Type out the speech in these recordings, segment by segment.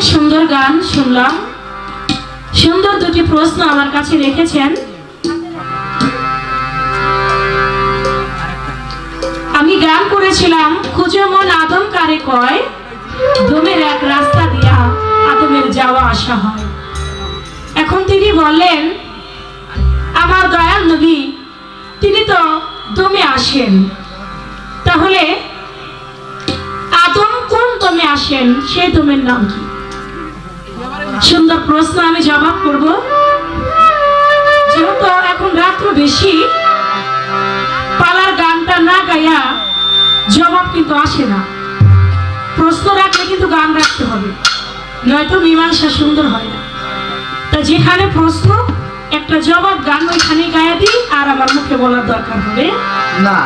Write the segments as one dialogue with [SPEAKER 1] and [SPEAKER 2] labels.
[SPEAKER 1] অনেক সুন্দর গান শুনলাম। সুন্দর দুটি প্রশ্ন আমার কাছে রেখেছেন। আমি গান করেছিলাম, খুঁজে মন আদম কারে কয়? দমের এক রাস্তা দিয়া আদমের যাওয়া আসা হয়। এখন তিনি বললেন, আমার দয়াল নবী, তিনি তো দমে আসেন। তাহলে আদম কোন দমে আসেন? সেই দমের নাম কি? সুন্দর প্রশ্ন আমি জবাব করব। যেহেতু এখন রাত্র বেশি, পালার গানটা না গায়া জবাব কিন্তু আসে না। প্রশ্ন রাখলে কিন্তু গান রাখতে হবে, নয়তো মীমাংসা সুন্দর হয় না। তা যেখানে প্রশ্ন, একটা জবাব গান ওইখানে গায়ে দিই, আর আমার মুখে বলার দরকার হবে।
[SPEAKER 2] না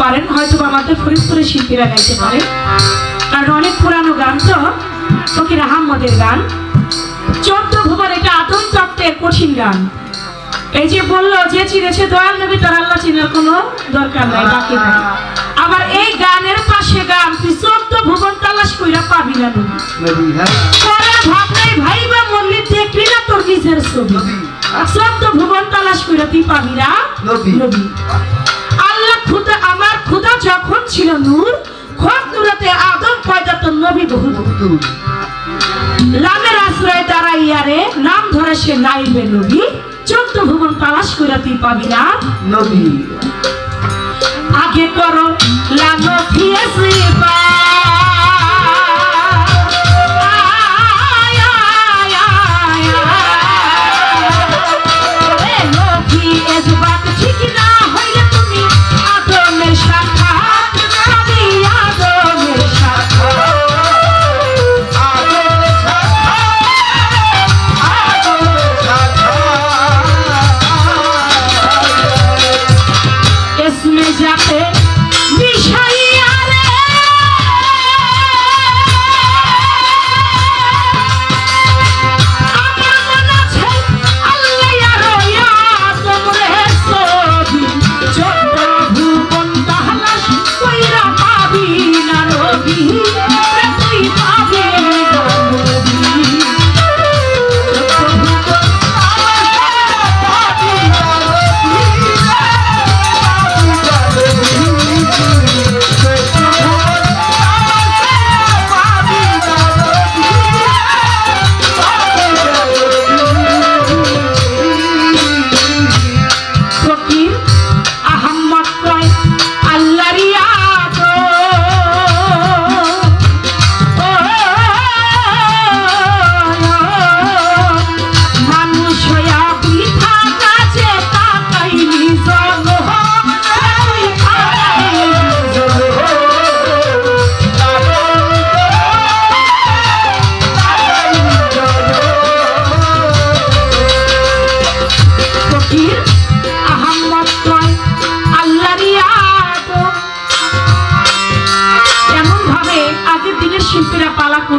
[SPEAKER 1] পারেন হয়তো আমাদের ফরিদপুরের শিল্পীরা গাইতে পারে। কারণ অনেক পুরানো গান তো
[SPEAKER 2] ফকির আহমদের গান। চোদ্দ ভুবন এটা আদম তত্ত্বের কঠিন গান। এই যে বলল যে চিনেছে দয়াল নবী তার আল্লাহ চিনার কোনো দরকার নাই বাকি নাই। আবার এই গানের পাশে গান তুই চোদ্দ ভুবন তালাশ কইরা পাবি না নবী।
[SPEAKER 1] হ্যাঁ।
[SPEAKER 2] ভাবনাই ভাই বা মল্লিক দেখলি না তোর নিজের ছবি।
[SPEAKER 1] নবী
[SPEAKER 2] চোদ্দ ভুবন তালাশ কইরা তুই পাবি না
[SPEAKER 1] নবী।
[SPEAKER 2] খুদা আমার খুদা যখন ছিল নূর খোদ নূরাতে আদম পয়দা তোর নবী বহু বহু
[SPEAKER 1] রামের
[SPEAKER 2] লামের দাঁড়াইয়া রে, নাম ধরে সে নাইবে নবী। চোদ্দ ভুবন তালাশ কইরা তুই পাবি না
[SPEAKER 1] নবী।
[SPEAKER 2] আগে করো লাগো ফিয়েছি বা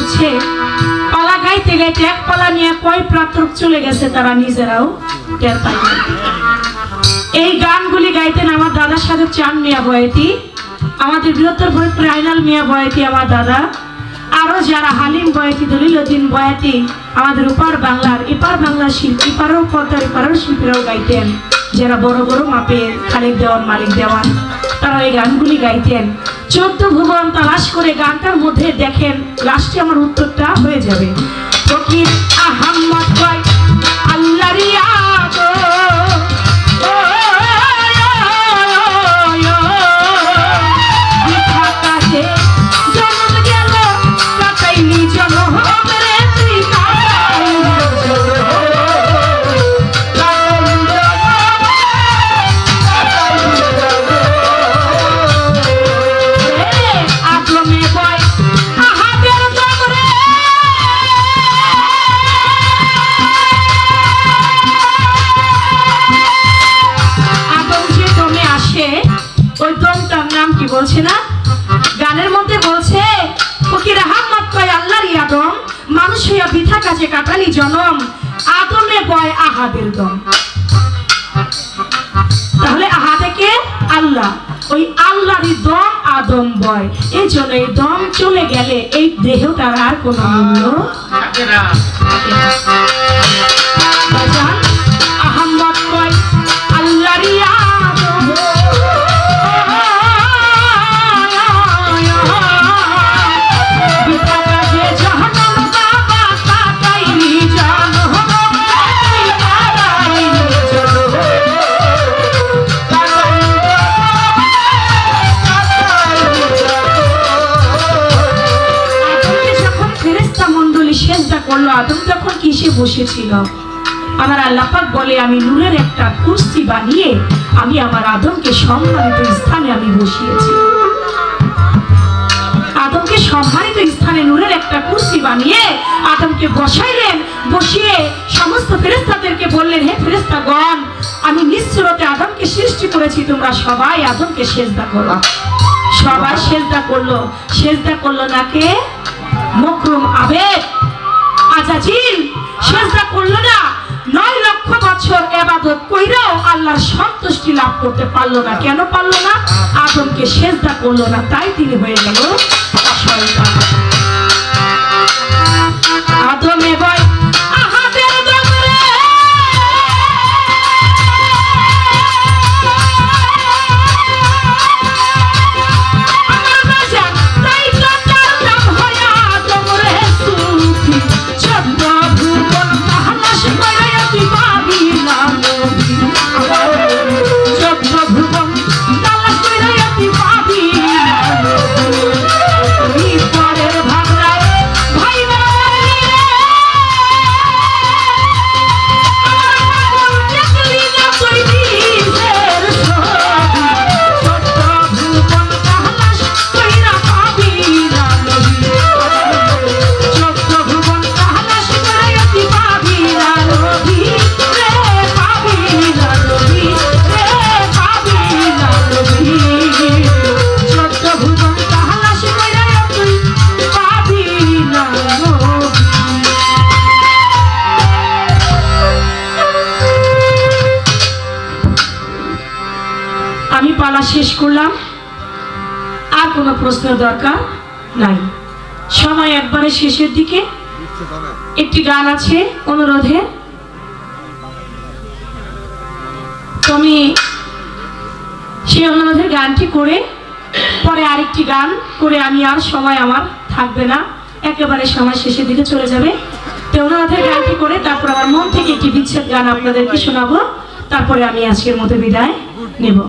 [SPEAKER 2] করছে। পালা গাইতে গাইতে এক পালা নিয়ে কয় প্রাতক চলে গেছে তারা নিজেরাও টের পায় এই গানগুলি গাইতেন আমার দাদার সাথে চান মিয়া বয়াতি, আমাদের বৃহত্তর ফরিদপুর আইনাল মিয়া বয়াতি আমার দাদা আরও যারা হালিম বয়াতি দলিলুদ্দিন বয়াতি, আমাদের উপার বাংলার, এপার বাংলার শিল্পী, এপারও পর্দার এপারও শিল্পীরাও গাইতেন। যারা বড় বড় মাপের খালিক দেওয়ান, মালিক দেওয়ান, তারা এই গানগুলি গাইতেন। চোদ্দ ভুবন তালাশ করে গানটার মধ্যে দেখেন লাস্টে আমার উত্তরটা হয়ে যাবে। ফকির কয় বলছে না? গানের মধ্যে বলছে ফকির আহম্মদ কয় আল্লাহর আদম মানুষ হইয়া বৃথা কাছে কাটালি জনম আদমে বয় আহাদের দম। তাহলে আহাদে কে? আল্লাহ। ওই আল্লাহরই দম আদম বয়। এই জন্য এই দম চলে গেলে এই দেহটার আর কোনো মূল্য বাজান, আহাম্মদ বসেছিল আমার আল্লাপাক বলে, আমি নূরের একটা কুস্তি বানিয়ে আমি আমার আদমকে সম্মানিত স্থানে আমি বসিয়েছি। আদমকে সম্মানিত স্থানে নূরের একটা কুর্সি বানিয়ে আদমকে বসাইলেন, বসিয়ে সমস্ত ফেরেস্তাদেরকে বললেন, হে ফেরেস্তাগণ আমি নিশ্চয়তে আদমকে সৃষ্টি করেছি, তোমরা সবাই আদমকে সেজদা করো। সবাই সেজদা করল। সেজদা করল নাকে মকরুম আবেদ আজাজিল সেজদা করল না, নয় লক্ষ বছর এবাদত কইরাও আল্লাহর সন্তুষ্টি লাভ করতে পারল না। কেন পারল না? আদমকে সেজদা করল না, তাই তিনি হয়ে গেল আদমে বয় প্রশ্নের দরকার নাই। সময় একবারে শেষের দিকে। একটি গান আছে অনুরোধে। তো আমি সেই অনুরোধের গানটি করে, পরে আরেকটি গান করে আমি আর সময় আমার থাকবে না। একেবারে সময় শেষের দিকে চলে যাবে। তো অনুরোধের গানটি করে, তারপর আমার মন থেকে একটি বিচ্ছেদ গান আপনাদেরকে শোনাবো। তারপরে আমি আজকের মতো বিদায় নেব।